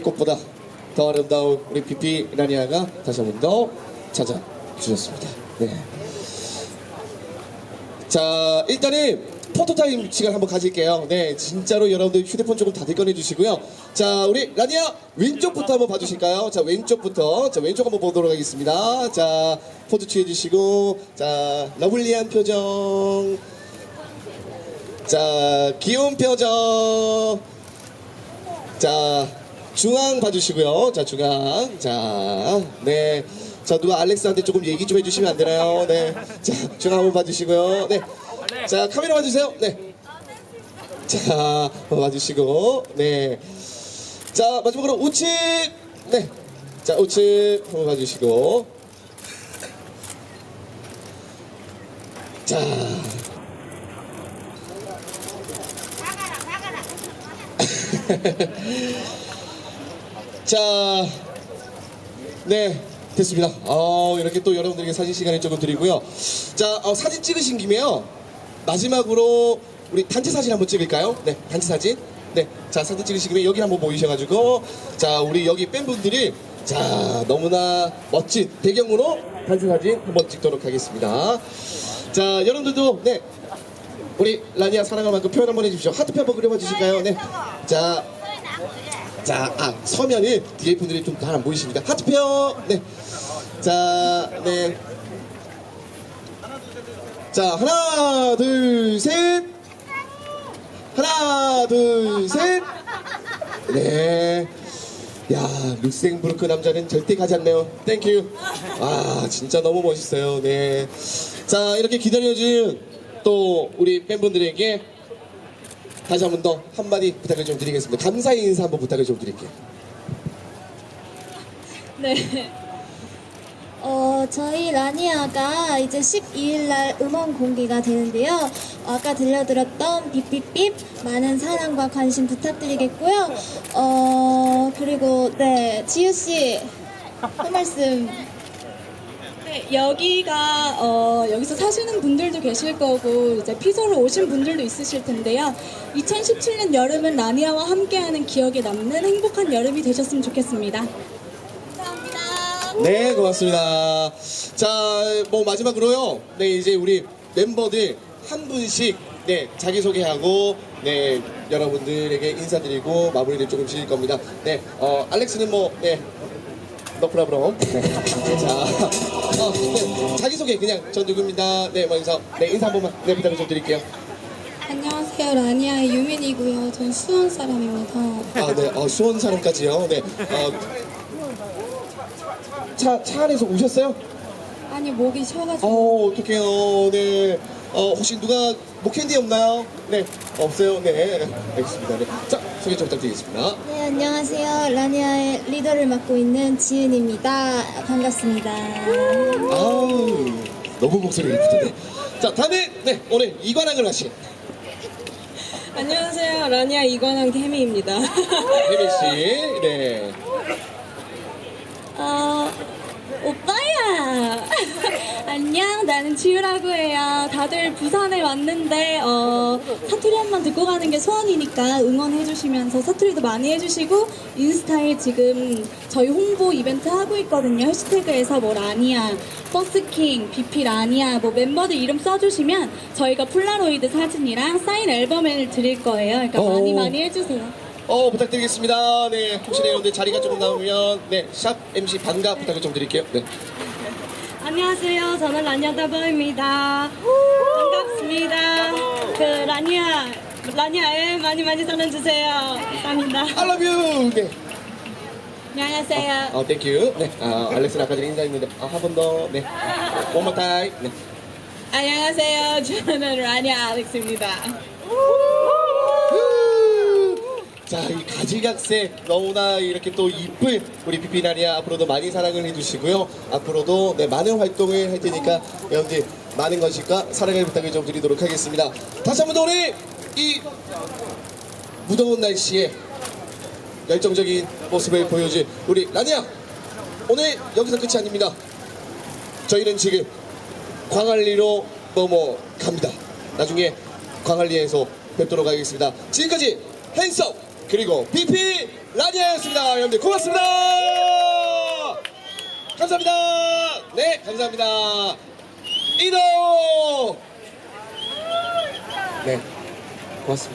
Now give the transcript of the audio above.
꽃보다 더 아름다운 우리 비피 라니아가 다시 한 번 더 찾아주셨습니다. 네. 자, 일단은 포토타임 시간 한번 가질게요. 네, 진짜로 여러분들 휴대폰 조금 다들 꺼내주시고요. 자, 우리 라니아 왼쪽부터 한번 봐주실까요? 자, 왼쪽부터. 자, 왼쪽 한번 보도록 하겠습니다. 자, 포즈 취해주시고, 자, 러블리한 표정. 자, 귀여운 표정. 자, 중앙 봐주시고요. 자, 중앙. 자, 네. 자, 누가 알렉스한테 조금 얘기 좀 해주시면 안 되나요? 네. 자, 중앙 한번 봐주시고요. 네. 자, 카메라 봐주세요. 네. 자, 봐주시고, 네. 자, 마지막으로 우측. 네. 자, 우측 한번 봐주시고. 자. 자, 네, 됐습니다. 어, 이렇게 또 여러분들에게 사진 시간을 조금 드리고요. 자, 어, 사진 찍으신 김에요. 마지막으로 우리 단체 사진 한번 찍을까요? 네, 단체 사진. 네, 자, 사진 찍으신 김에 여기 한번 모이셔가지고, 자, 우리 여기 팬분들이, 자, 너무나 멋진 배경으로 단체 사진 한번 찍도록 하겠습니다. 자, 여러분들도, 네, 우리 라니아 사랑할 만큼 표현 한번 해주십시오. 하트표 한번 그려봐 주실까요? 네. 자, 자, 아, 서면은 뒤에 분들이 좀 잘 안 보이십니다. 하트표! 네. 자, 네. 자, 하나, 둘, 셋. 하나, 둘, 셋. 네. 야, 룩셈부르크 남자는 절대 가지 않네요. 땡큐. 아, 진짜 너무 멋있어요. 네. 자, 이렇게 기다려준 또 우리 팬분들에게 다시 한 번 더 한마디 부탁을 좀 드리겠습니다. 감사의 인사 한번 부탁을 좀 드릴게요. 네. 어, 저희 라니아가 이제 12일 날 음원 공개가 되는데요. 아까 들려드렸던 삐삐삐 많은 사랑과 관심 부탁드리겠고요. 어, 그리고 네, 지우 씨. 한 말씀 네, 여기가 어, 여기서 사시는 분들도 계실 거고 이제 피서로 오신 분들도 있으실 텐데요. 2017년 여름은 라니아와 함께하는 기억에 남는 행복한 여름이 되셨으면 좋겠습니다. 감사합니다. 네, 고맙습니다. 자, 뭐 마지막으로요. 네, 이제 우리 멤버들 한 분씩 네, 자기소개하고 네, 여러분들에게 인사드리고 마무리를 조금 지을 겁니다. 네, 어, 알렉스는 뭐, 네, 너프라브롬. 네. 자, 어, 네, 자기소개 그냥 전 누구입니다. 네, 먼저 네, 인사 한 번만 네, 부탁을 좀 드릴게요. 안녕하세요. 라니아의 유민이고요. 전 수원 사람입니다. 아, 네, 어, 수원 사람까지요. 네, 어, 차, 차 안에서 오셨어요? 아니 목이 쉬어가지고 어, 어떡해요. 네. 어, 혹시 누가 목캔디 없나요? 네, 없어요. 네, 알겠습니다. 네. 자, 소개 좀 부탁드리겠습니다. 네, 안녕하세요. 라니아의 리더를 맡고 있는 지은입니다. 반갑습니다. 아우, 너무 목소리가 예쁘던데. 자, 다음에, 네, 오늘 이관왕을 하신 안녕하세요. 라니아 이관왕 케미입니다. 혜민 씨. 네. 어, 오빠야! 안녕, 나는 지우라고 해요. 다들 부산에 왔는데, 어, 사투리 한번 듣고 가는 게 소원이니까 응원해주시면서 사투리도 많이 해주시고, 인스타에 지금 저희 홍보 이벤트 하고 있거든요. 해시태그에서 뭐 라니아, 버스킹, 비피 라니아, 뭐 멤버들 이름 써주시면 저희가 폴라로이드 사진이랑 사인 앨범을 드릴 거예요. 그러니까 많이 오. 많이 해주세요. 어, 부탁드리겠습니다. 네, 혹시 여러분들 자리가 조금 나오면, 네, 샵 MC 반가 부탁을 좀 드릴게요. 네. 안녕하세요. 저는 라니아 다바입니다. 반갑습니다. 그 라니아 라니아에 많이 많이 사랑주세요. 감사합니다. I love you! 네. 안녕하세요. 어, 땡큐. 네, 아, 알렉스는 아까 전에 인사했는데, 아, 한 번 더. 네. One more time. 네. 안녕하세요. 저는 라니아 알렉스입니다. 자, 이 가지각색 너무나 이렇게 또 이쁜 우리 비피나리아 앞으로도 많이 사랑을 해주시고요. 앞으로도 네, 많은 활동을 할 테니까 여러분들 많은 관심과 사랑을 부탁을 좀 드리도록 하겠습니다. 다시 한 번 더 우리 이 무더운 날씨에 열정적인 모습을 보여준 우리 라니아 오늘 여기서 끝이 아닙니다. 저희는 지금 광안리로 넘어갑니다. 나중에 광안리에서 뵙도록 하겠습니다. 지금까지 핸섬 그리고 BP 라니아였습니다. 여러분들 고맙습니다. 감사합니다. 네, 감사합니다. 이동. 네, 고맙습니다.